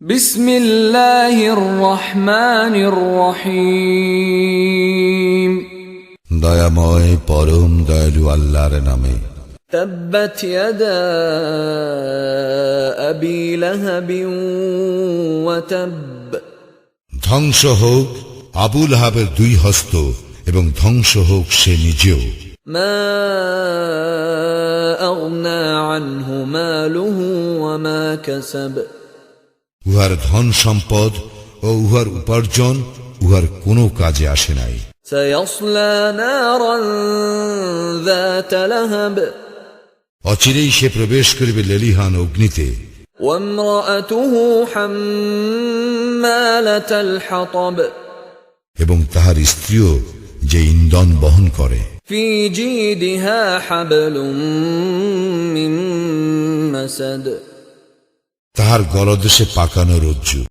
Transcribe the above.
بسم الله الرحمن الرحيم দয়াময় পরম দয়ালু আল্লাহর নামে تبت يدا أبي لهب وتب ধ্বংস হোক আবুল হাবের দুই হস্ত এবং ধ্বংস হোক সে নিজেও ما أغنى عنه ماله وما كسب উহার ধন সম্পদ ও উহার উপার্জন উহার কোনো কাজে আসে নাই। অচিরেই সে প্রবেশ করিবে লেলিহান অগ্নিতে। এবং তাহার স্ত্রীও যে ইন্ধন বহন করে। ফি তাহার গলদেশে পাকানো রজ্জু।